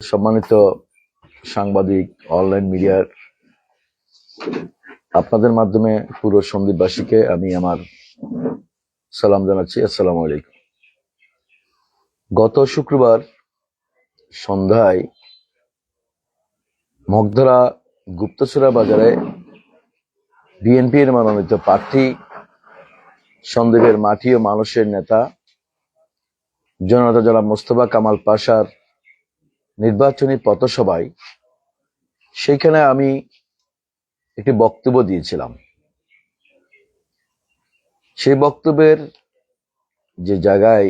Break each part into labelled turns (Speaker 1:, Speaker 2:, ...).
Speaker 1: সম্মানিত সাংবাদিক, অনলাইন মিডিয়ার, আপনাদের মাধ্যমে পুরো সন্দীপবাসীকে আমি আমার সালাম জানাচ্ছি। আসসালামু আলাইকুম। গত শুক্রবার সন্ধ্যায় মগধরা গুপ্তচুরা বাজারে বিএনপির মনোনীত প্রার্থী সন্দীপের মাটি ও মানুষের নেতা জনতা জনাব মোস্তফা কামাল পাশার নির্বাচনী পথসভায় সেইখানে আমি একটি বক্তব্য দিয়েছিলাম। সেই বক্তব্যের যে জায়গায়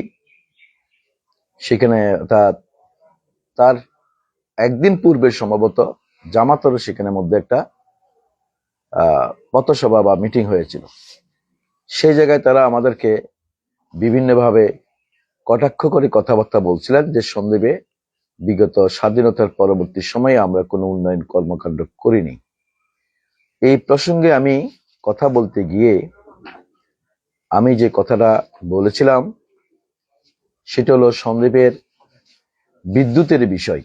Speaker 1: সেখানে অর্থাৎ তার একদিন পূর্বে সম্ভবত জামাতরও সেখানে মধ্যে একটা পথসভা বা মিটিং হয়েছিল। সেই জায়গায় তারা আমাদেরকে বিভিন্নভাবে কটাক্ষ করে কথাবার্তা বলছিলেন যে সন্দীপে বিগত স্বাধীনতার পরবর্তী সময়ে আমরা কোনো উন্নয়ন কর্মকাণ্ড করিনি। এই প্রসঙ্গে আমি কথা বলতে গিয়ে আমি যে কথাটা বলেছিলাম, সেটা হলো সন্দীপের বিদ্যুতের বিষয়।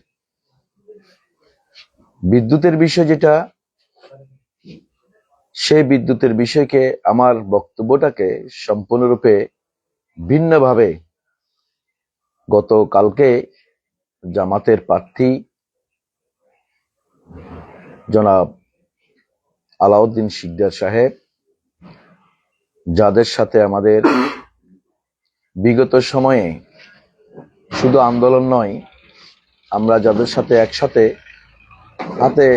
Speaker 1: বিদ্যুতের বিষয় যেটা, সেই বিদ্যুতের বিষয়কে আমার বক্তব্যটাকে সম্পূর্ণরূপে ভিন্নভাবে গতকালকে জামাতের প্রার্থী জনাব আলাউদ্দিন শিকদার সাহেব, যাদের সাথে আমাদের বিগত সময়ে শুধু আন্দোলন নয়, আমরা যাদের সাথে একসাথে হাতে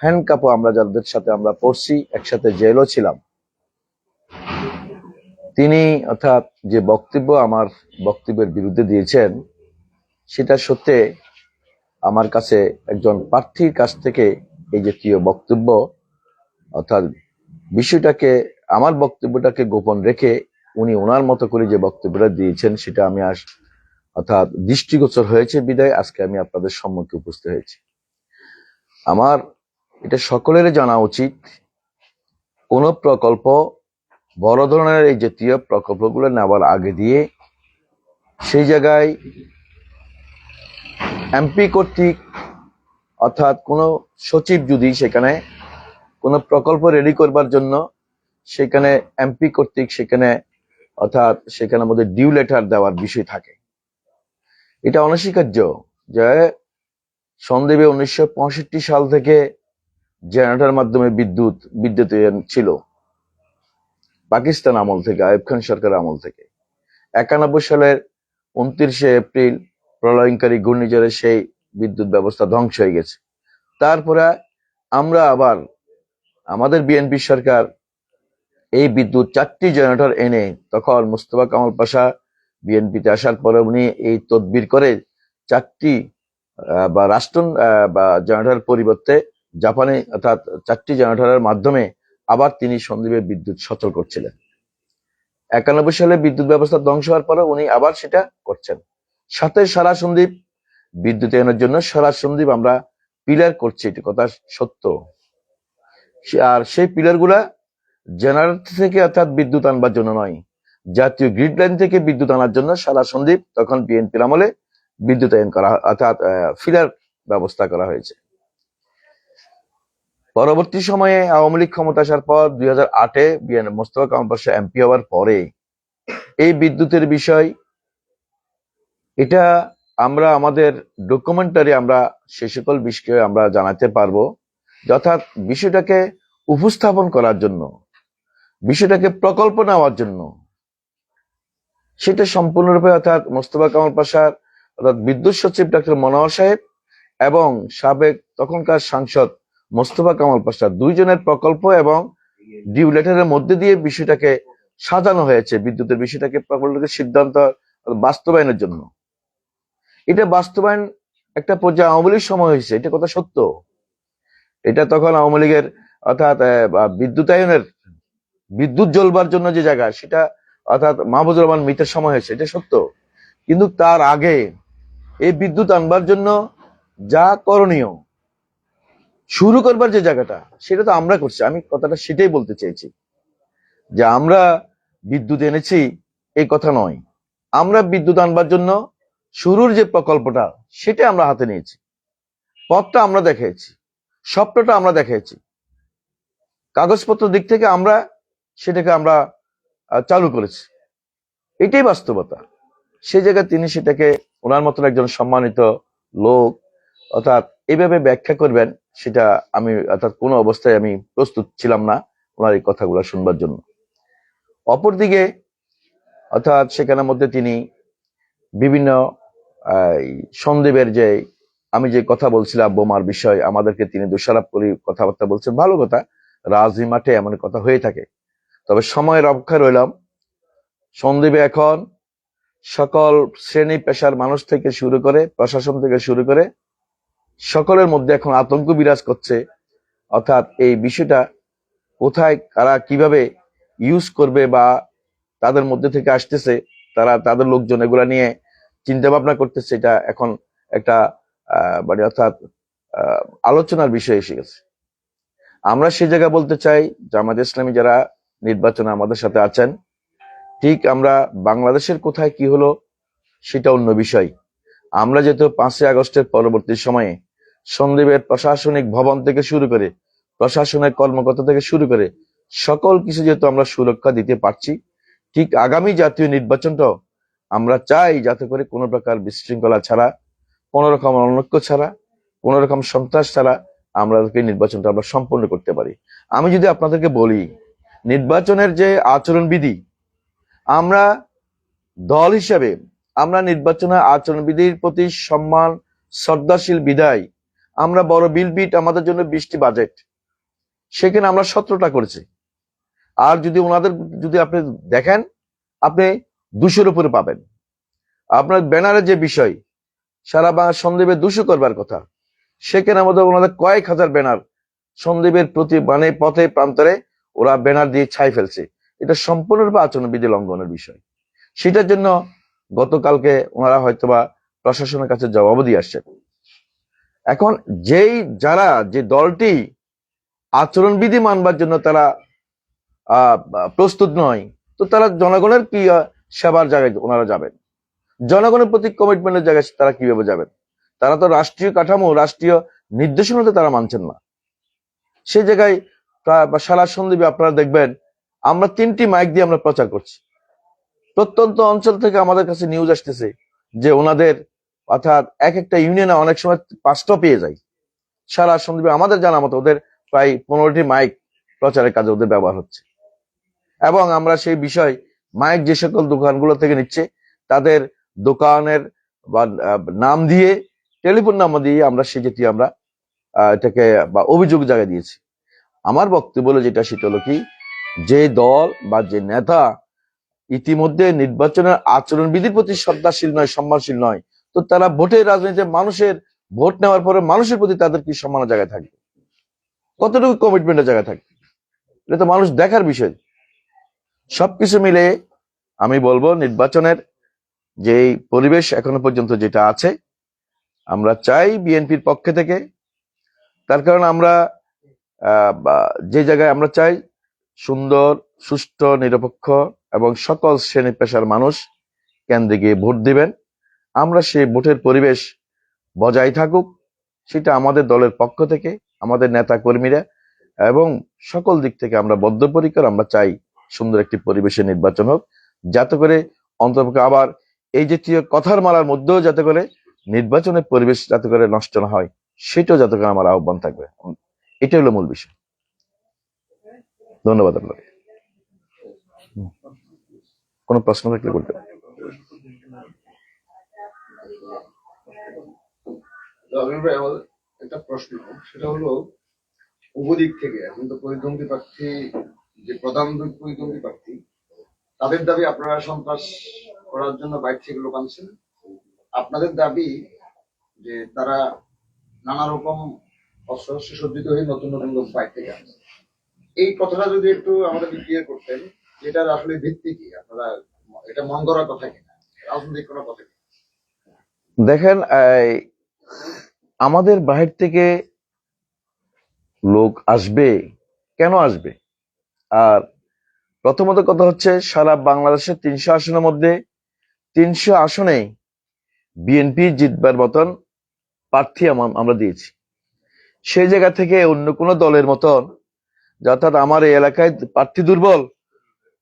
Speaker 1: হ্যান্ড কাপও আমরা যাদের সাথে আমরা পড়ছি, একসাথে জেলও ছিলাম। তিনি অর্থাৎ যে বক্তব্য আমার বক্তব্যের বিরুদ্ধে দিয়েছেন সেটা সত্যি আমার কাছে একজন প্রার্থীর কাছ থেকে এই জাতীয় বক্তব্য, অর্থাৎ বিষয়টাকে, আমার বক্তব্যটাকে গোপন রেখে উনি ওনার মতো করে যে বক্তব্যটা দিয়েছেন সেটা আমি আস অর্থাৎ দৃষ্টিগোচর হয়েছে বিদায়, আজকে আমি আপনাদের সম্মুখে উপস্থিত হয়েছি। আমার এটা সকলের জানা উচিত, কোন প্রকল্প, বড় ধরনের এই জাতীয় প্রকল্পগুলো নেওয়ার আগে দিয়ে সেই জায়গায় এমপি কর্তৃক অর্থাৎ কোনো সচিব যদি সেখানে কোনো প্রকল্প রেডি করবার জন্য সেখানে এমপি কর্তৃক সেখানে অর্থাৎ সেখানে আমাদের ডিউ লেটার দেওয়ার বিষয় থাকে। এটা অনস্বীকার্য যে সন্দেবে উনিশশো পঁয়ষট্টি সাল থেকে জেনারেটর মাধ্যমে বিদ্যুৎ বিদ্যুতায়ন ছিল। পাকিস্তান আমল থেকে আয়ুব খান সরকার আমল থেকে। একানব্বই সালের উনত্রিশে এপ্রিল প্রলয়ঙ্কারী ঘূর্ণিঝড়ে সেই বিদ্যুৎ ব্যবস্থা ধ্বংস হয়ে গেছে। তারপরে আমরা আবার আমাদের বিএনপি সরকার এই বিদ্যুৎ চারটি জেনারেটর এনে তখন মুস্তফা কামাল পাশা বিএনপিতে আসার পরে উনি এই তদবির করে চারটি বা রাষ্ট্র বা জেনারেটর পরিবর্তে জাপানে অর্থাৎ চারটি জেনারেটরের মাধ্যমে আবার তিনি সন্দীপে বিদ্যুৎ সচল করছিলেন। একানব্বই সালে বিদ্যুৎ ব্যবস্থা ধ্বংস হওয়ার পরে উনি আবার সেটা করছেন। সাথে সারা সন্দীপ বিদ্যুতায়নের জন্য সারা সন্দীপ আমরা পিলার করছি, এটি কথা সত্য। আর সেই পিলারগুলা জেনারেটর থেকে অর্থাৎ বিদ্যুৎ আনবার জন্য নয়, জাতীয় গ্রিড লাইন থেকে বিদ্যুৎ আনার জন্য সারা সন্দীপ তখন বিএনপির আমলে বিদ্যুতায়ন করা, অর্থাৎ ফিলার ব্যবস্থা করা হয়েছে। পরবর্তী সময়ে আওয়ামী লীগ ক্ষমতা আসার পর দুই হাজার আটে বিএন মোস্তফা কামাল এমপি হওয়ার পরে এই বিদ্যুতের বিষয় এটা আমরা আমাদের ডকুমেন্টারি আমরা সে সকল বিষয়ে আমরা জানাতে পারব অর্থাৎ বিষয়টাকে উপস্থাপন করার জন্য, বিষয়টাকে প্রকল্প নেওয়ার জন্য। সেটা সম্পূর্ণরূপে অর্থাৎ মোস্তফা কামাল পাশার অর্থাৎ বিদ্যুৎ সচিব ডাক্তার মনোহর সাহেব এবং সাবেক তখনকার সাংসদ মোস্তফা কামাল পাশা দুইজনের প্রকল্প এবং ডিউ লেটারের মধ্যে দিয়ে বিষয়টাকে সাজানো হয়েছে, বিদ্যুতের বিষয়টাকে প্রকল্পের সিদ্ধান্ত বাস্তবায়নের জন্য। এটা বাস্তবায়ন একটা পর্যায়ে আওয়ামী লীগ সময় হয়েছে, এটা কথা সত্য। এটা তখন আওয়ামী লীগের অর্থাৎ বিদ্যুতায়নের বিদ্যুৎ জ্বলবার জন্য যে জায়গা, সেটা অর্থাৎ মাহবুবুর রহমান মিতের সময় হয়েছে, এটা সত্য। কিন্তু তার আগে এই বিদ্যুৎ আনবার জন্য যা করণীয়, শুরু করবার যে জায়গাটা, সেটা তো আমরা করছি। আমি কথাটা সেটাই বলতে চাইছি, যে আমরা বিদ্যুৎ এনেছি এই কথা নয়। আমরা বিদ্যুৎ আনবার জন্য শুরুর যে প্রকল্পটা, সেটা আমরা হাতে নিয়েছি। পথটা আমরা দেখিয়েছি স্বপ্নটা আমরা দেখিয়েছি কাগজপত্র দিক থেকে আমরা সেটাকে আমরা চালু করেছি। এটাই বাস্তবতা। সেই জায়গায় তিনি সেটাকে ওনার মতন একজন সম্মানিত লোক, অর্থাৎ এইভাবে ব্যাখ্যা করবেন, সেটা আমি, অর্থাৎ কোনো অবস্থায় আমি প্রস্তুত ছিলাম না ওনার এই কথাগুলো শুনবার জন্য। অপরদিকে, অর্থাৎ সেখানের মধ্যে তিনি বিভিন্ন এই যে, আমি যে কথা বলছিলাম বোমার বিষয়, আমাদেরকে তিনি দোষারোপ করে কথাবার্তা বলছেন, ভালো কথা রাজনীতি মাঠে এমন কথা হয়ে থাকে। তবে সময়ের অপেক্ষা রইলাম। সন্দীপে এখন সকল শ্রেণি পেশার মানুষ থেকে শুরু করে, প্রশাসন থেকে শুরু করে, সকলের মধ্যে এখন আতঙ্ক বিরাজ করছে। অর্থাৎ এই বিষয়টা কোথায়, কারা কীভাবে ইউজ করবে বা তাদের মধ্যে থেকে আসতেছে, তারা, তাদের লোকজন এগুলা নিয়ে চিন্তা ভাবনা করতেছে, এটা এখন একটা মানে অর্থাৎ আলোচনার বিষয় এসে গেছে। আমরা সেই জায়গা বলতে চাই জামাত ইসলামী যারা নির্বাচনে আমাদের সাথে আছেন, ঠিক আমরা বাংলাদেশের কোথায় কি হলো সেটা অন্য বিষয়। আমরা যেহেতু পাঁচই আগস্টের পরবর্তী সময়ে সন্দীপের প্রশাসনিক ভবন থেকে শুরু করে প্রশাসনের কর্মকর্তা থেকে শুরু করে সকল কিছু যেহেতু আমরা সুরক্ষা দিতে পারছি, ঠিক আগামী জাতীয় নির্বাচনটাও আমরা চাই যাতে করে কোনো প্রকার বিশৃঙ্খলা ছাড়া, কোনো রকম অনৈক্য ছাড়া, কোনো রকম সন্ত্রাস ছাড়া আমরা নির্বাচনটা আমরা সম্পন্ন করতে পারি। আমি যদি আপনাদেরকে বলি, নির্বাচনের যে আচরণবিধি, আমরা দল হিসাবে আমরা নির্বাচনের আচরণবিধির প্রতি সম্মান, শ্রদ্ধাশীল বিদায় আমরা বড় বিল বিট আমাদের জন্য বিশটি বাজেট, সেখানে আমরা সতেরোটা করেছি। আর যদি ওনাদের, যদি আপনি দেখেন, আপনি দুশোর উপরে পাবেন। আপনার ব্যানারে যে বিষয়, সারা বাংলা সন্দীপে দুশো করবার কথা, সেখানে আমাদের ওনাদের কয়েক হাজার ব্যানার সন্দীপের প্রতি মানে পথে, প্রান্তরে ওরা ব্যানার দিয়ে ছাই ফেলছে। এটা সম্পূর্ণরূপে আচরণবিধি লঙ্ঘনের বিষয়। সেটার জন্য গতকালকে ওনারা হয়তোবা প্রশাসনের কাছে জবাব দিয়ে আসছে। এখন যেই যারা, যে দলটি আচরণবিধি মানবার জন্য তারা প্রস্তুত নয়, তো তারা জনগণের কি সেবার জায়গায় ওনারা যাবেন। জনগণের প্রতি কমিটমেন্টের জায়গায় তারা কীভাবে যাবেন? তারা তো রাষ্ট্রীয় কাঠামো, রাষ্ট্রীয় নির্দেশনাতে তারা মানছেন না। সে জায়গায় সারা সন্দীপে আপনারা দেখবেন, আমরা তিনটি মাইক দিয়ে আমরা প্রচার করছি। প্রত্যন্ত অঞ্চল থেকে আমাদের কাছে নিউজ আসতেছে যে ওনাদের, অর্থাৎ এক একটা ইউনিয়নে অনেক সময় পাঁচটা পেয়ে যায়। সারা সন্দীপে আমাদের জানা মতো ওদের প্রায় পনেরোটি মাইক প্রচারের কাজে ওদের ব্যবহার হচ্ছে। এবং আমরা সেই বিষয় মাইক যে সকল দোকানগুলো থেকে নিচ্ছে, তাদের দোকানের বা নাম দিয়ে, টেলিফোন নাম্বার দিয়ে আমরা সে সেটি আমরা এটাকে, বা অভিযোগ জায়গায় দিয়েছি। আমার বক্তব্য হলো যেটা, সেটা হলো কি, যে দল বা যে নেতা ইতিমধ্যে নির্বাচনের আচরণবিধির প্রতি শ্রদ্ধাশীল নয়, সম্মানশীল নয়, তো তারা ভোটের রাজনীতিতে মানুষের ভোট নেওয়ার পরে মানুষের প্রতি তাদের কি সম্মানের জায়গায় থাকবে? কতটুকু কমিটমেন্টের জায়গায় থাকবে? এটা তো মানুষ দেখার বিষয়। সবকিছু মিলে আমি বলব নির্বাচনের যে পরিবেশ এখনও পর্যন্ত যেটা আছে, আমরা চাই বিএনপির পক্ষে থেকে। তার কারণ আমরা যে জায়গায় আমরা চাই, সুন্দর, সুষ্ঠু, নিরপেক্ষ এবং সকল শ্রেণি পেশার মানুষ কেন্দ্রে গিয়ে ভোট দিবেন। আমরা সেই ভোটের পরিবেশ বজায় থাকুক, সেটা আমাদের দলের পক্ষ থেকে, আমাদের নেতা কর্মীরা এবং সকল দিক থেকে আমরা বদ্ধপরিকর আমরা চাই সুন্দর একটি পরিবেশে নির্বাচন হোক, যাতে করে অন্তর্পক্ষে আবার এই জাতীয় কথার মালার মধ্যেও যাতে করে নির্বাচনের পরিবেশ যাতে করে নষ্ট না হয়, সেটাও যাতে করে আমার আহ্বান থাকবে। এটা হলো মূল বিষয়। ধন্যবাদ আপনাকে। কোনো প্রশ্ন থাকলে করতে
Speaker 2: একটা প্রশ্ন, সেটা হলো উপদিক থেকে, এখন তো প্রতিদ্বন্দ্বী প্রার্থী যে প্রধান প্রতিদ্বন্দ্বী প্রার্থী তাদের দাবি আপনারা সন্ত্রাস করার জন্য বাইরে থেকে লোক আনছেন। আপনাদের দাবি যে তারা নানা রকম অস্ত্র শস্ত্রে সজ্জিত হয়ে নতুন নতুন লোক বাইরে থেকে আনছে এই কথাটা যদি একটু আমাদের ক্লিয়ার করতেন এটার আসলে ভিত্তি কি? আপনারা এটা মন করার কথা কিনা? রাজনৈতিক কোনো কথা কিনা?
Speaker 1: দেখেন আমাদের বাহির থেকে লোক আসবে। কেন আসবে? প্রথমত কথা হচ্ছে, সারা বাংলাদেশের তিনশো আসনের মধ্যে তিনশো আসনে বিএনপি জিতবার মতন প্রার্থী আম- আমরা দিয়েছি। সেই জায়গা থেকে অন্য কোনো দলের মতন অর্থাৎ আমার এই এলাকায় প্রার্থী দুর্বল,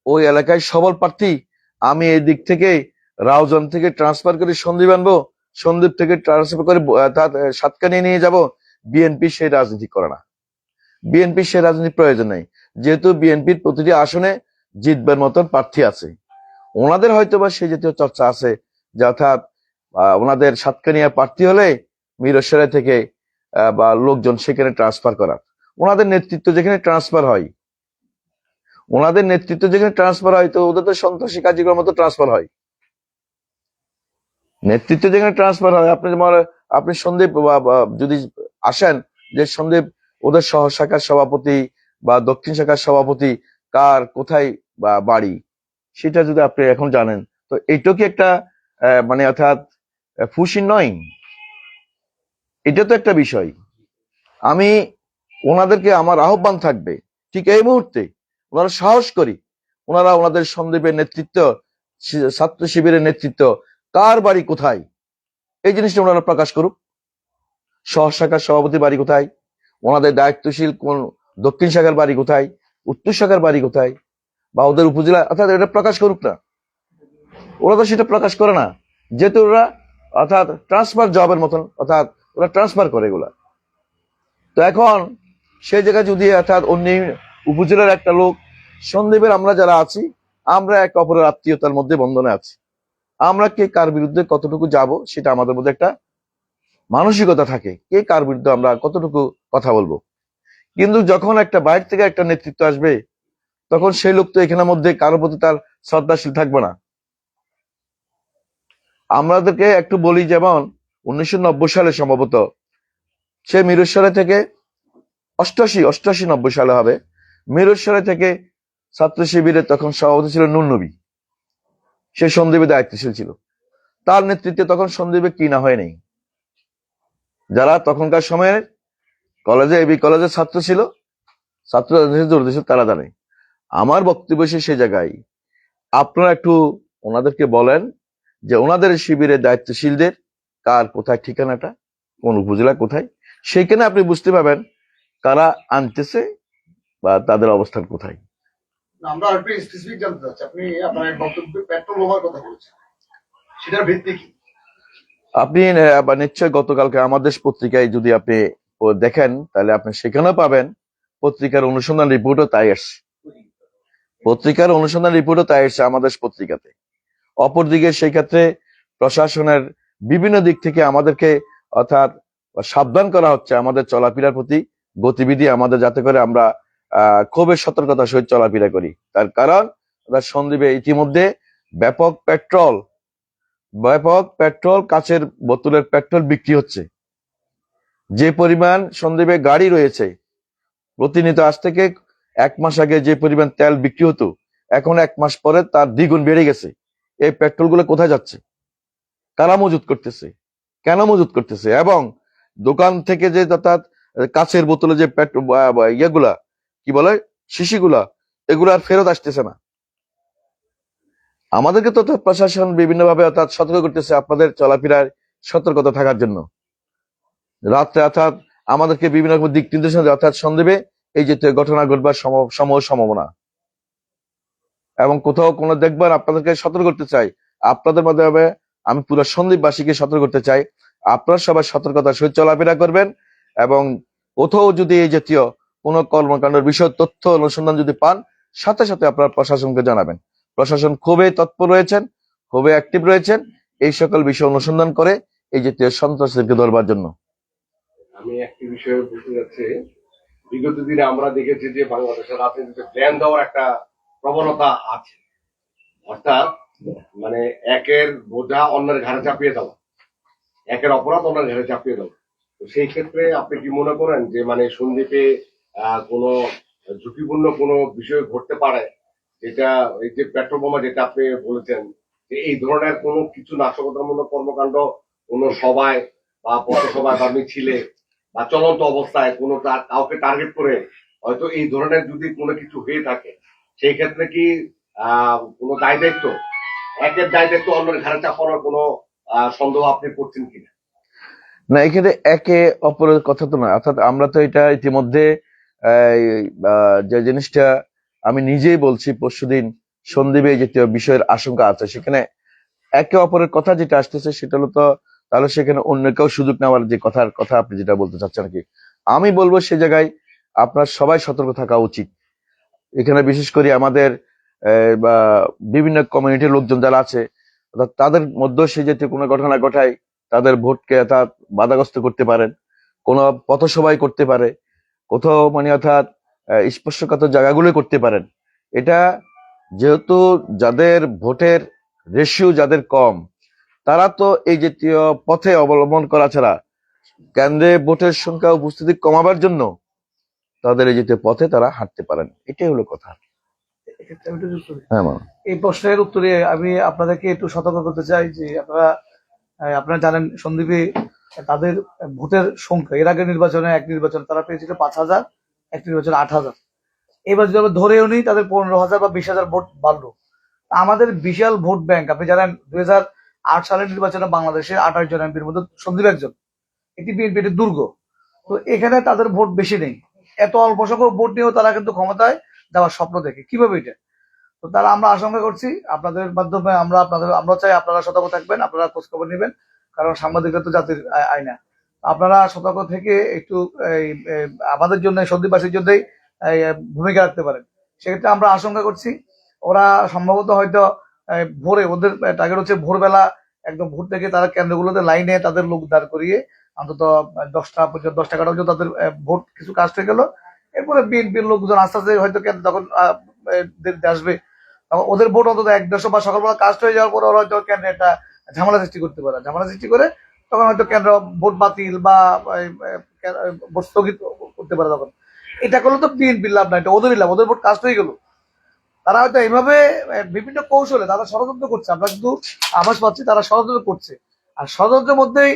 Speaker 1: ওই এলাকায় সবল প্রার্থী আমি এই দিক থেকে রাউজান থেকে ট্রান্সফার করে সন্দীপ আনব, সন্দীপ থেকে ট্রান্সফার করে সাতকানি নিয়ে যাব। বিএনপি সেই রাজনীতি করে না। বিএনপির সেই রাজনীতি প্রয়োজন নেই। যেহেতু বিএনপির প্রতিটি আসনে জিতবার মতন প্রার্থী আছে। ওনাদের হয়তো বা সেই জাতীয় চর্চা আছে অর্থাৎ ওনাদের সাতকানিয়া প্রার্থী হলে মিরসরাই থেকে বা লোকজন সেখানে ট্রান্সফার করার। ওনাদের নেতৃত্ব যেখানে ট্রান্সফার হয়, ওনাদের নেতৃত্ব যেখানে ট্রান্সফার হয়, তো ওদের তো সন্ত্রাসী কার্যক্রম মতো ট্রান্সফার হয়। নেতৃত্ব যেখানে ট্রান্সফার হয়, আপনি যেমন, আপনি সন্দীপ যদি আসেন, যে সন্দীপ ওদের সহ শাখার সভাপতি বা দক্ষিণ শাখার সভাপতি কার কোথায় বা বাড়ি, সেটা যদি আপনি এখন জানেন, তো এইটা কি একটা মানে অর্থাৎ ফুসি নয়? এটা তো একটা বিষয়। আমি ওনাদেরকে, আমার আহ্বান থাকবে, ঠিক এই মুহূর্তে ওনারা সাহস করি, ওনারা ওনাদের সন্দীপের নেতৃত্ব ছাত্র শিবিরের নেতৃত্ব, কার বাড়ি কোথায়, এই জিনিসটা ওনারা প্রকাশ করুক। সহ শাখার সভাপতি বাড়ি কোথায়, ওনাদের দায়িত্বশীল কোন দক্ষিণ শাখার বাড়ি কোথায়? উত্তর শাখার বাড়ি কোথায়? বা ওদের উপজেলা, অর্থাৎ এটা প্রকাশ করুক না। ওরা তো সেটা প্রকাশ করে না। যেহেতু ওরা, অর্থাৎ ট্রান্সফার জবের মতন, অর্থাৎ ওরা ট্রান্সফার করে এগুলা। তো এখন সেই জায়গায় যদি, অর্থাৎ অন্য উপজেলার একটা লোক, সন্দীপের আমরা যারা আছি, আমরা এক অপরের আত্মীয়তার মধ্যে বন্ধনে আছি। আমরা কে কার বিরুদ্ধে কতটুকু যাব, সেটা আমাদের মধ্যে একটা মানসিকতা থাকে। কে কার বিরুদ্ধে আমরা কতটুকু কথা বলব? কিন্তু যখন একটা বাইরে থেকে একটা নেতৃত্ব আসবে, তখন সেই লোক তো এখানের মধ্যে কারোর প্রতি তার শ্রদ্ধাশীল থাকবে না। আমাদেরকে একটু বলি যেমন, উনিশশো সালে সম্ভবত সে মিরস্বরে থেকে অষ্টাশি অষ্টাশি নব্বই সালে হবে। মিরস্বরে থেকে ছাত্র শিবিরে তখন সভাপতি ছিল নুন নবী। সে সন্দীপে দায়িত্বশীল ছিল। তার নেতৃত্বে তখন সন্দীপে কি না হয় নেই যারা তখনকার সময়ে কলেজে এবি কলেজের ছাত্র ছিল। ছাত্র রাজনীতি জড়িত ছিল তারা জানে। আমার বক্তব্য সে সে জায়গায়। আপনারা একটু ওনাদেরকে বলেন যে ওনাদের শিবিরের দায়িত্বশীলদের কার কোথায় ঠিকানাটা কোন উপজেলা কোথায় সেইখানে আপনি বুঝতে পারবেন কারা আনতেছে বা তাদের অবস্থান কোথায়।
Speaker 2: আমরা একটু স্পেসিফিক জানতে চাচ্ছি। আপনি আপনার বক্তব্যে পেট্রোল বোমার কথা বলেছেন। সেটার ভিত্তি কি?
Speaker 1: আপনি নিশ্চয় গতকালকে আমাদের পত্রিকায় যদি আপনি ও দেখেন, তাহলে আপনি সেখানেও পাবেন পত্রিকার অনুসন্ধান রিপোর্টও তাই আসছে। পত্রিকার অনুসন্ধান রিপোর্টও তাই আসছে আমাদের পত্রিকাতে। অপরদিকে সেই ক্ষেত্রে প্রশাসনের বিভিন্ন দিক থেকে আমাদেরকে অর্থাৎ সাবধান করা হচ্ছে আমাদের চলাফেরার প্রতি গতিবিধি আমাদের যাতে করে আমরা খুবই সতর্কতার সহিত চলাফেরা করি। তার কারণ সন্দীপে ইতিমধ্যে ব্যাপক পেট্রোল ব্যাপক পেট্রোল কাছের বোতলের পেট্রোল বিক্রি হচ্ছে। যে পরিমাণ সন্দীপে গাড়ি রয়েছে, প্রতিনিয়ত আজ থেকে এক মাস আগে যে পরিমাণ তেল বিক্রি হতো, এখন এক মাস পরে তার দ্বিগুণ বেড়ে গেছে। এই পেট্রোলগুলো কোথায় যাচ্ছে? কারা মজুত করতেছে? কেন মজুত করতেছে? এবং দোকান থেকে যে অর্থাৎ কাছের বোতলে যে পেট্রোল ইয়েগুলা, কি বলে, শিশিগুলা, এগুলো আর ফেরত আসতেছে না। আমাদেরকে তো অর্থাৎ প্রশাসন বিভিন্ন ভাবে অর্থাৎ সতর্ক করতেছে আপনাদের চলাফেরায় সতর্কতা থাকার জন্য। রাত্রে অর্থাৎ আমাদেরকে বিভিন্ন রকম দিক নির্দেশনা দেয়, অর্থাৎ সন্দেহে এই যে ঘটনা ঘটবার সম- সম্ভাবনা। এবং কোথাও কোনো দেখবার আপনাদেরকে সতর্ক করতে চাই। আপনাদের মাধ্যমে আমি পুরো সন্দীপবাসীকে সতর্ক করতে চাই। আপনারা সবাই সতর্কতার সহিত চলাফেরা করবেন এবং কোথাও যদি এই জাতীয় কোনো কর্মকাণ্ডের বিষয় তথ্য অনুসন্ধান যদি পান সাথে সাথে আপনারা প্রশাসনকে জানাবেন। প্রশাসন খুবই তৎপর রয়েছেন খুবই অ্যাক্টিভ রয়েছেন। এই সকল বিষয় অনুসন্ধান করে এই জাতীয় সন্ত্রাসীদেরকে ধরবার জন্য।
Speaker 3: আমি একটি বিষয়ে বলতে যাচ্ছি। বিগত দিনে আমরা দেখেছি যে বাংলাদেশের রাজনীতিতে জ্ঞান দেওয়ার একটা প্রবণতা আছে। অর্থাৎ মানে একের বোঝা অন্যের ঘাড়ে চাপিয়ে দেওয়া। একের অপরাধ অন্যের ঘাড়ে চাপিয়ে দেওয়া। তো সেই ক্ষেত্রে আপনি কি মনে করেন যে মানে সন্দীপে কোনো ঝুঁকিপূর্ণ কোনো বিষয় ঘটতে পারে? যেটা এই যে পেট্রোল বোমা যেটা আপনি বলেছেন, যে এই ধরনের কোনো কিছু নাশকতামূলক কর্মকাণ্ড কোনো সভায় বা পথসভায় বা মিছিলে বা চলন্ত অবস্থায় কোনো কাউকে টার্গেট করে হয়তো এই ধরনের যদি কোনো কিছু হয়ে থাকে, সেই ক্ষেত্রে কি কোনো দায় দায়িত্ব? একের দায় দায়িত্ব অন্যের ঘাড়ে চাপানোর কোনো সন্দেহ আপনি করছেন কিনা?
Speaker 1: না, এখানে একে অপরের কথা তো নয় অর্থাৎ আমরা তো এটা ইতিমধ্যে যে জিনিসটা আমি নিজেই বলছি পরশুদিন সন্দীপে জাতীয় বিষয়ের আশঙ্কা আছে। সেখানে একে অপরের কথা যেটা আসতেছে, সেটা হলো তো তাহলে সেখানে অন্য কেউ সুযোগ নেওয়ার যে কথার কথা আপনি যেটা বলতে চাচ্ছেন কি। আমি বলব সে জায়গায় আপনার সবাই সতর্ক থাকা উচিত। এখানে বিশেষ করে আমাদের বা, বিভিন্ন কমিউনিটির লোকজন যারা আছে তাদের মধ্যে সে জাতীয় কোনো ঘটনা ঘটায়, তাদের ভোটকে অর্থাৎ বাধাগ্রস্ত করতে পারেন, কোনো পথসভায় করতে পারে, কোথাও মানে অর্থাৎ স্পর্শকাতর জায়গাগুলো করতে পারেন। এটা যেহেতু যাদের ভোটের রেশিও যাদের কম তারা তো এই জাতীয় পথে অবলম্বন করা ছাড়া কেন্দ্রে ভোটের সংখ্যা উপস্থিতি কমাবার জন্য তাদের এই জাতীয় পথে তারা হাঁটতে পারেন। এটাই হলো কথা। হ্যাঁ
Speaker 4: এই প্রশ্নের উত্তরে আমি আপনাদেরকে একটু সতর্ক করতে চাই যে আপনারা আপনারা জানেন সন্দীপে তাদের ভোটের সংখ্যা এর আগে নির্বাচনে এক নির্বাচন তারা পেয়েছিল পাঁচ হাজার এক নির্বাচনে আট হাজার। এবার যদি আমরা ধরেও নিই তাদের পনেরো হাজার বা বিশ হাজার ভোট বাড়লো। আমাদের বিশাল ভোট ব্যাংক আপনি জানেন দুই হাজার আট সালের নির্বাচনে বাংলাদেশের আঠাশ জন এমপির মধ্যে সন্দীপ একজন। এটি বিএনপি একটি দুর্গ। তো এখানে তাদের ভোট বেশি নেই। এত অল্প সংখ্যক ভোট নিয়েও তারা কিন্তু ক্ষমতায় যাওয়ার স্বপ্ন দেখে। কীভাবে এটা? তো তারা আমরা আশঙ্কা করছি, আপনাদের মাধ্যমে আমরা আপনাদের, আমরা চাই আপনারা সতর্ক থাকবেন, আপনারা খোঁজখবর নেবেন, কারণ সাংবাদিকতা তো জাতির আয়না। আপনারা সতর্ক থেকে একটু আমাদের জন্য, সন্দীপবাসীর জন্যই ভূমিকা রাখতে পারেন। সেক্ষেত্রে আমরা আশঙ্কা করছি, ওরা সম্ভবত হয়তো ভোরে ওদের টার্গেট হচ্ছে ভোরবেলা একদম ভোর থেকে তারা কেন্দ্রগুলোতে লাইনে তাদের লোক দাঁড় করিয়ে অন্তত দশটা পর্যন্ত, দশটা এগারো পর্যন্ত তাদের ভোট কিছু কাজ হয়ে গেল এরপরে বিএনপির লোকজন আস্তে আস্তে হয়তো কেন্দ্র তখন আসবে ওদের ভোট অন্তত এক দেড়শো বা সকালবেলা কাস্ট হয়ে যাওয়ার পরে ওরা হয়তো কেন্দ্রে একটা ঝামেলা সৃষ্টি করতে পারে। ঝামেলা সৃষ্টি করে তখন হয়তো কেন্দ্র ভোট বাতিল বা ভোট স্থগিত করতে পারে তখন। এটা করলে তো বিএনপির লাভ না এটা ওদেরই লাভ, ওদের ভোট কাস্ট হয়ে গেল। তারা হয়তো এইভাবে বিভিন্ন কৌশলে তারা ষড়যন্ত্র করছে। আমরা কিন্তু আভাস পাচ্ছি তারা ষড়যন্ত্র করছে। আর ষড়যন্ত্রের মধ্যেই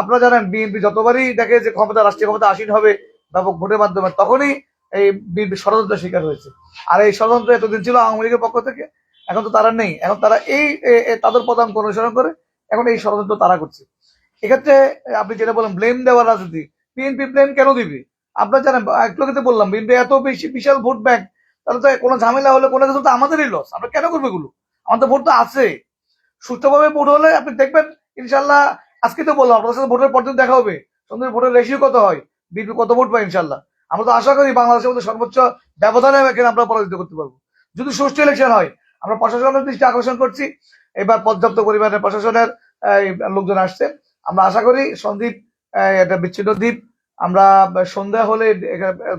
Speaker 4: আপনারা জানেন, বিএনপি যতবারই দেখে যে ক্ষমতা, রাষ্ট্রীয় ক্ষমতা আসীন হবে ব্যাপক ভোটের মাধ্যমে, তখনই এই বিএনপি ষড়যন্ত্রের শিকার হয়েছে। আর এই ষড়যন্ত্র এতদিন ছিল আওয়ামী লীগের পক্ষ থেকে, এখন তো তারা নেই। এখন তারা এই তাদের পদাঙ্ক অনুসরণ করে, এখন এই ষড়যন্ত্র তারা করছে। এক্ষেত্রে আপনি যেটা বলেন ব্লেম দেওয়ার রাজনীতি, বিএনপি ব্লেম কেন দিবে? আপনার জানেন, একটু বললাম, বিএনপি এত বেশি বিশাল ভোট ব্যাংক তাহলে তো কোনো ঝামেলা হলে কোনো কিছু তো আমাদেরই লস আমরা কেন করব এগুলো? আমাদের ভোট তো আছে। সুস্থভাবে ভোট হলে আপনি দেখবেন, ইনশাল্লাহ, আজকে তো বললাম আপনার সাথে ভোটের পর্যন্ত দেখা হবে। সুন্দর ভোটের রেশিও কত হয়? বিএনপি কত ভোট পায়, ইনশাল্লাহ? আমরা তো আশা করি বাংলাদেশের মধ্যে সর্বোচ্চ ব্যবধানে এখানে আমরা পরাজিত করতে পারব। যদি সুষ্ঠু ইলেকশন হয়, আমরা প্রশাসনের দৃষ্টি আকর্ষণ করছি। এবার পর্যাপ্ত পরিমাণে প্রশাসনের লোকজন আসছে। আমরা আশা করি সন্দীপ একটা বিচ্ছিন্ন দ্বীপ আমরা সন্ধ্যা হলে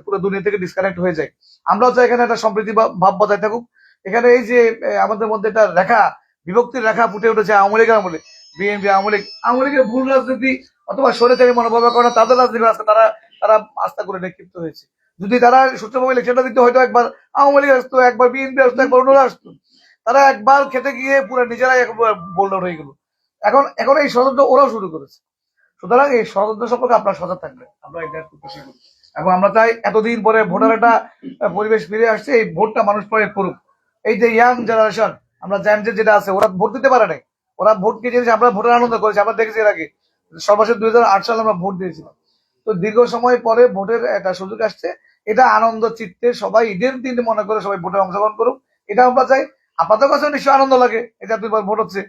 Speaker 4: পুরো দুনিয়া থেকে ডিসকানেক্ট হয়ে যায় আমরাও চাই এখানে একটা সম্প্রীতি ভাব বজায় থাকুক। এখানে এই যে আমাদের মধ্যে একটা রেখা, বিভক্তির রেখা ফুটে উঠেছে আওয়ামী লীগের আমলে, বিএনপি, আওয়ামী লীগ। আওয়ামী লীগের ভুল রাজনীতি অথবা সরেচারি মনোভাবের কারণে তাদের রাজনীতি আজকে তারা তারা আস্থা করে নিক্ষিপ্ত হয়েছে। যদি তারা সুষ্ঠুভাবে ইলেকশনটা দিতে, হয়তো একবার আওয়ামী লীগ আসতো, একবার বিএনপি আসতো, একবার অন্যরা আসতো। তারা একবার খেতে গিয়ে পুরো নিজেরাই বোল্ডার হয়ে গেল। এখন এখন এই ষড়যন্ত্র ওরাও শুরু করেছে। সুতরাং এই ষড়যন্ত্র সম্পর্কে আপনারা সজাগ থাকবেন আমরা এটা প্রত্যাশা করি। এবং আমরা চাই এতদিন পরে ভোটার একটা পরিবেশ ফিরে আসছে, এই ভোটটা মানুষ প্রয়োগ করুক। এই যে ইয়াং জেনারেশন, আমরা জ্যামজের যেটা আছে, ওরা ভোট দিতে পারে নাই। ওরা ভোট কে জিনিস আমরা ভোটের আনন্দ করেছি, আমরা দেখেছি এর আগে। সর্বশেষ দুই হাজার আট সালে আমরা ভোট দিয়েছিলাম। তো দীর্ঘ সময় পরে ভোটের একটা সুযোগ আসছে। এটা আনন্দ চিত্তে সবাই ঈদের দিন মনে করে সবাই ভোটে অংশগ্রহণ করুক। এটা আমরা চাই। আপনাদের কাছে নিশ্চয়ই আনন্দ লাগে। এটা দুইবার ভোট হচ্ছে।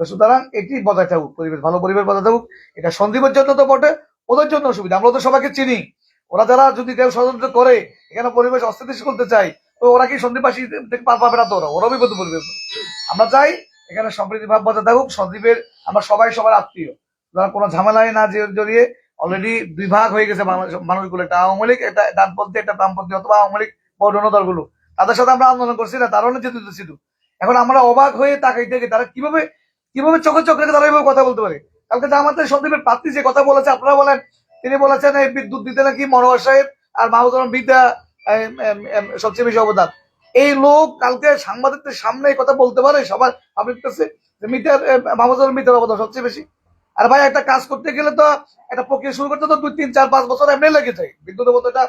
Speaker 4: তো সুতরাং এটি বজায় থাকুক, পরিবেশ ভালো পরিবেশ বজায় থাকুক। এটা সন্দীপের জন্য তো বটে, ওদের জন্য সুবিধা, আমরা ওদের সবাইকে চিনি। ওরা যারা যদি কেউ ষড়যন্ত্র করে, এখানে পরিবেশ অস্থিতিশীল করতে চায়, তো ওরা কি সন্দীপবাসী থেকে পার পাবে না তো ওরা? ওরা বিপদ পরিবেশ আমরা চাই এখানে সম্প্রীতি ভাব বজায় থাকুক সন্দীপের আমরা সবাই সবার আত্মীয়। সুতরাং কোনো ঝামেলায় না জড়িয়ে অলরেডি দুই ভাগ হয়ে গেছে মানুষগুলো একটা আওয়ামী লীগ একটা ডানপন্থী একটা বামপন্থী অথবা আওয়ামী লীগ বা অন্য দলগুলো তাদের সাথে আমরা আন্দোলন করছি না, তারা যেতে দিতেছিল এখন আমরা অবাক হয়ে তাকাই থেকে তারা কীভাবে কীভাবে চোখে চোখ রেখে তারা এভাবে কথা বলতে পারে? কালকে আমাদের সন্দীপের প্রার্থী যে কথা বলেছে, আপনারা বলেন। তিনি বলেছেন, এই বিদ্যুৎ দিতে নাকি মনোহর সাহেব আর মাহমুদ বিদ্যা সবচেয়ে বেশি অবদান। এই লোক কালকে সাংবাদিকদের সামনে এই কথা বলতে পারে, সবার পাবলিক কাছে মিটার মাহমুদ মিটার অবদান সবচেয়ে বেশি। আর ভাই, একটা কাজ করতে গেলে তো একটা প্রক্রিয়া শুরু করতে তো দুই, তিন, চার, পাঁচ বছর এমনি লেগে যায়। বিদ্যুতের মতো এটা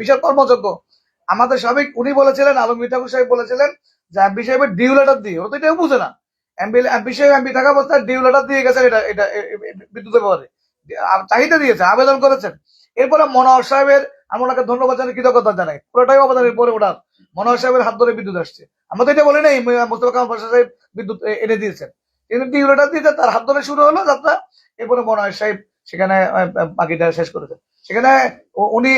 Speaker 4: বিশাল কর্মযোগ্য। আমাদের সাবেক উনি বলেছিলেন, আলমগীর ঠাকুর সাহেব বলেছিলেন যে এমপি ডিউ লেটার দিয়ে ওরা তো এটাও বুঝে না। দিয়ে আবেদন করেছেন। এরপরে মনোহর সাহেবের, আমরা ওনাকে ধন্যবাদ জানাই কৃতজ্ঞতা জানাই। পুরোটাই অবদানের পরে ওনার মনোহর সাহেবের হাত ধরে বিদ্যুৎ আসছে। আমরা তো এটা বলি নাই মোস্তফা কামাল সাহেব বিদ্যুৎ এনে দিয়েছেন। কিন্তু ডিউ লেটার দিয়েছে তার হাত ধরে শুরু হলো যাত্রা, এরপরে মনোহর সাহেব সেখানে বাকিটা শেষ করেছেন। সেখানে উনি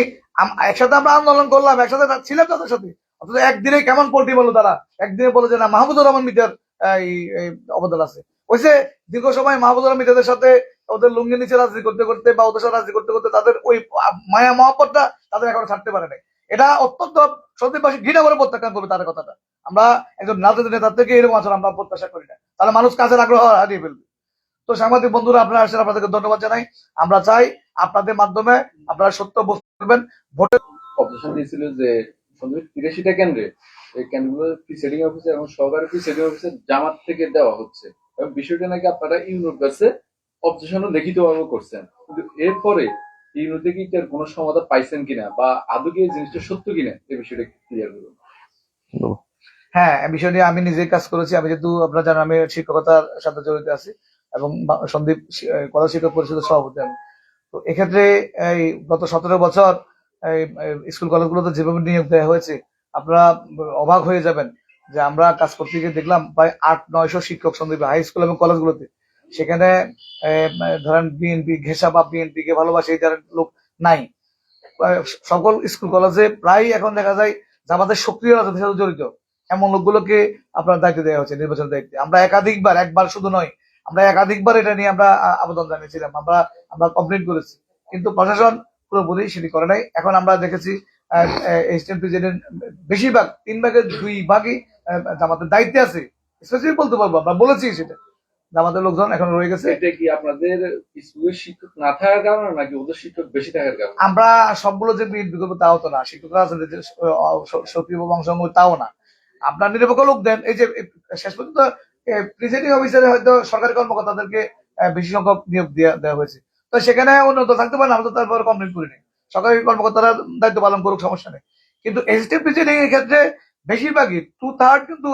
Speaker 4: একসাথে আমরা আন্দোলন করলাম, একসাথে ছিলাম তাদের সাথে। অথচ একদিনে কেমন পোল্ট্রি বলল তারা? একদিনে বলে যে, না, মাহমুদুর রহমান মিটার অবদান আছে। ওই যে দীর্ঘ সময় মাহমুদুর রহমান মিটারের সাথে ওদের লুঙ্গি নিচে রাজনীতি করতে করতে বা ওদের সাথে রাজনীতি করতে করতে তাদের ওই মায়া মহব্বতটা তাদের এখনও ছাড়তে পারে নাই। এটা অত্যন্ত সন্দীপবাসী ঘৃণা করে প্রত্যাখ্যান করবে তাদের কথাটা। আমরা একজন রাজনীতি নেতার থেকে এরকম আচরণ আমরা প্রত্যাশা করি না। তাহলে মানুষ কাজের আগ্রহ হারিয়ে ফেলবে। তো সাংবাদিক বন্ধুরা, আপনারা আসছেন আপনাদেরকে ধন্যবাদ জানাই। আমরা চাই আপনাদের মাধ্যমে আপনারা সত্য বস্তু করবেন ভোটের
Speaker 5: অবজেকশন দিয়েছিল যে সন্দীপ তিরাশিটা কেন্দ্রে কেন্দ্রগুলো প্রিসাইডিং অফিসার এবং সহকারী প্রিসাইডিং অফিসার জামাত থেকে দেওয়া হচ্ছে? এবং বিষয়টা নাকি আপনারা ইউনোর কাছে অবজেকশনও লিখিতভাবে করছেন। কিন্তু এরপরে ইউনো থেকে কি এর কোনো সমাধান পাইছেন কিনা বা আদৌ কি এই জিনিসটা সত্য কিনা? এই বিষয়টা ক্লিয়ার করুন।
Speaker 4: হ্যাঁ বিষয় নিয়ে আমি নিজেই কাজ করেছি। আমি যেহেতু আপনারা জানেন আমি শিক্ষকতার সাথে জড়িত আছি এবং সন্দীপ কলা শিক্ষক পরিষদের সভাপতি আমি। তো এক্ষেত্রে এই গত সতেরো বছর স্কুল কলেজগুলোতে যেভাবে নিয়োগ দেওয়া হয়েছে আপনারা অবাক হয়ে যাবেন যে আমরা কাজ করতে গিয়ে দেখলাম প্রায় আট, নয়শো শিক্ষক সন্দীপ হাই স্কুল এবং কলেজগুলোতে সেখানে ধরেন বিএনপি, ঘেঁষা বা বিএনপি কে ভালোবাসে এই ধরনের লোক নাই। সকল স্কুল, কলেজে প্রায় এখন দেখা যায় জামাতের সক্রিয় রাজনীতির সাথে জড়িত। এমন লোকগুলোকে আপনার দায়িত্ব দেওয়া হচ্ছে, নির্বাচন দায়িত্বে। আমরা একাধিকবার, একবার শুধু নয়, আমরা একাধিকবার এটা নিয়ে আমরা আবেদন জানিয়েছিলাম। আমরা আমরা কমপ্লেন করেছি। কিন্তু প্রশাসন পুরোপুরি সেটি করে নাই। এখন আমরা দেখেছি এসটিএম বেশিরভাগ তিন ভাগের দুই ভাগই দায়িত্বে আছে। স্পেসিফিক বলতে পারব আমরা বলেছি সেটা। লোকজন এখন রয়ে গেছে।
Speaker 5: এটা কি আপনাদের স্কুলের শিক্ষক না থাকার কারণে নাকি ওদের শিক্ষক বেশি থাকার কারণে?
Speaker 4: আমরা সবগুলো যে বিএনপি করব তাও তো না শিক্ষকরা আছেন যে সক্রিয় বংশঙ্গ তাও না। আপনার নিরপেক্ষ লোক দেন এই যে শেষ পর্যন্ত প্রিসাইডিং অফিসারে হয়তো সরকারি কর্মকর্তাদেরকে বেশি সংখ্যক নিয়োগ দেয়া- দেওয়া হয়েছে। তো সেখানে উন্নত থাকতে পারে না, আমরা তো তারপরে কমপ্লেন করিনি সরকারি কর্মকর্তারা দায়িত্ব পালন করুক, সমস্যা নেই। কিন্তু প্রিসাইডিং এর ক্ষেত্রে বেশিরভাগই টু থার্ড কিন্তু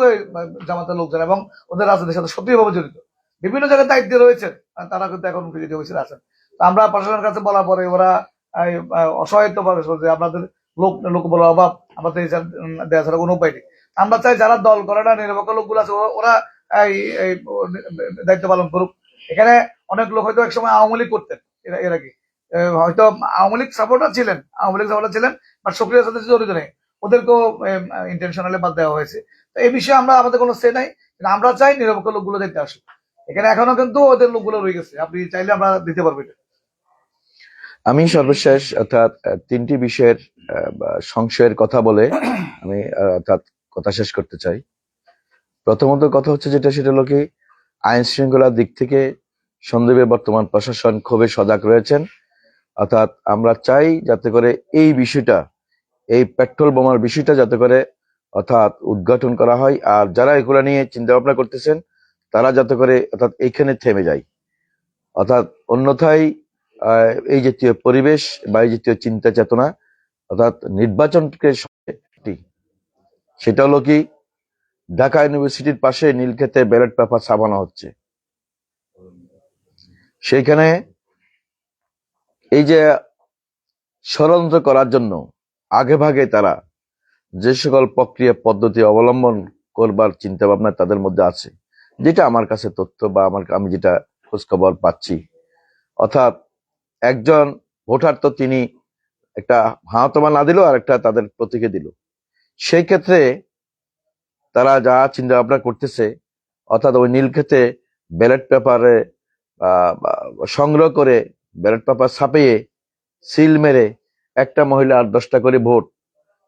Speaker 4: জামাতের লোকজন এবং ওদের রাজনীতির সাথে সক্রিয়ভাবে জড়িত। বিভিন্ন জায়গায় দায়িত্বে রয়েছে তারা কিন্তু এখন প্রিসাইডিং অফিসার আছেন। আমরা প্রশাসনের কাছে বলার পরে ওরা অসহায়ত্ব ভাবে যে আপনাদের লোক লোক বলার অভাব আমাদের দেওয়া ছাড়া কোনো উপায় নেই। আমরা চাই যারা দল করে না, নিরপেক্ষ লোকগুলো আছে ওরা- এই দায়িত্ব পালন করুক। এখানে অনেক লোক হয়তো একসময় আওয়ামী লীগ করতেন, এরা, এর আগে। হয়তো আওয়ামী লীগ সাপোর্টার ছিলেন, আওয়ামী লীগ সাপোর্টার ছিলেন বাট সক্রিয় সাথে জড়িত নেই। ওদেরকেও ইন্টেনশনালি বাদ দেওয়া হয়েছে। তো এই বিষয়ে আমরা আমাদের কোনো সে নাই আমরা চাই নিরপেক্ষ লোকগুলো দেখতে আসুক। এখানে এখনও কিন্তু ওদের লোকগুলো রয়ে গেছে, আপনি চাইলে আমরা দিতে পারব এটা।
Speaker 1: আমি সর্বশেষ, অর্থাৎ তিনটি বিষয়ের সংশয়ের কথা বলে আমি অর্থাৎ কথা শেষ করতে চাই। প্রথমত কথা হচ্ছে যেটা, সেটা হলো কি আইন শৃঙ্খলার দিক থেকে সন্দীপের বর্তমান প্রশাসন খুবই সজাগ রয়েছেন। অর্থাৎ আমরা চাই যাতে করে এই বিষয়টা, এই পেট্রোল বোমার বিষয়টা যাতে করে অর্থাৎ উদ্ঘাটন করা হয়। আর যারা এগুলা নিয়ে চিন্তা ভাবনা করতেছেন, তারা যাতে করে অর্থাৎ এইখানে থেমে যায়। অর্থাৎ অন্যথায় এই জাতীয় পরিবেশ বা এই জাতীয় চিন্তা চেতনা, অর্থাৎ নির্বাচনকে সেটা হলো কি, ঢাকা ইউনিভার্সিটির পাশে নীলক্ষেতে ব্যালট পেপার ছাপানো হচ্ছে। সেইখানে এই যে ষড়যন্ত্র করার জন্য আগে ভাগে তারা যে সকল প্রক্রিয়া, পদ্ধতি অবলম্বন করবার চিন্তা ভাবনা তাদের মধ্যে আছে, যেটা আমার কাছে তথ্য বা আমার আমি যেটা খোঁজখবর পাচ্ছি। অর্থাৎ একজন ভোটার তো তিনি একটা হাতমা না দিল আর একটা তাদের প্রতীকে দিল। সেই ক্ষেত্রে তারা যা চিন্তা ভাবনা করতেছে, অর্থাৎ ওই নীলক্ষেতে ব্যালট পেপারে সংগ্রহ করে ব্যালট পেপার ছাপিয়ে সিল মেরে একটা মহিলা আর দশটা করে ভোট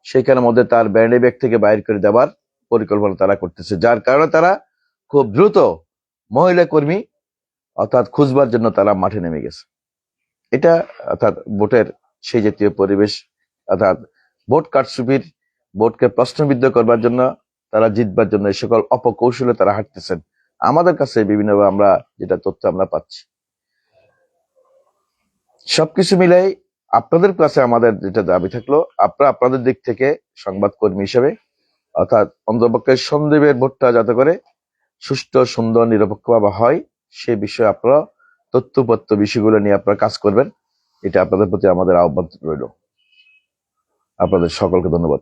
Speaker 1: সেখানের মধ্যে তার ব্যান্ডে ব্যাগ থেকে বাইর করে দেওয়ার পরিকল্পনা তারা করতেছে। যার কারণে তারা খুব দ্রুত মহিলা কর্মী অর্থাৎ খুঁজবার জন্য তারা মাঠে নেমে গেছে। এটা অর্থাৎ ভোটের সেই জাতীয় পরিবেশ, অর্থাৎ ভোট কারচুপির, ভোটকে প্রশ্নবিদ্ধ করবার জন্য তারা জিতবার জন্য এই সকল অপকৌশলে তারা হাঁটতেছেন। আমাদের কাছে বিভিন্নভাবে আমরা যেটা তথ্য আমরা পাচ্ছি। সবকিছু মিলাই আপনাদের কাছে আমাদের যেটা দাবি থাকল, আপনারা আপনাদের দিক থেকে সংবাদকর্মী হিসেবে, অর্থাৎ অন্ধপক্ষের সন্দীপের ভোটটা যাতে করে সুষ্ঠু, সুন্দর, নিরপেক্ষভাবে হয়, সে বিষয়ে আপনারা তথ্যপত্র বিষয়গুলো নিয়ে আপনারা কাজ করবেন এটা আপনাদের প্রতি আমাদের আহ্বান রইল আপনাদের সকলকে ধন্যবাদ।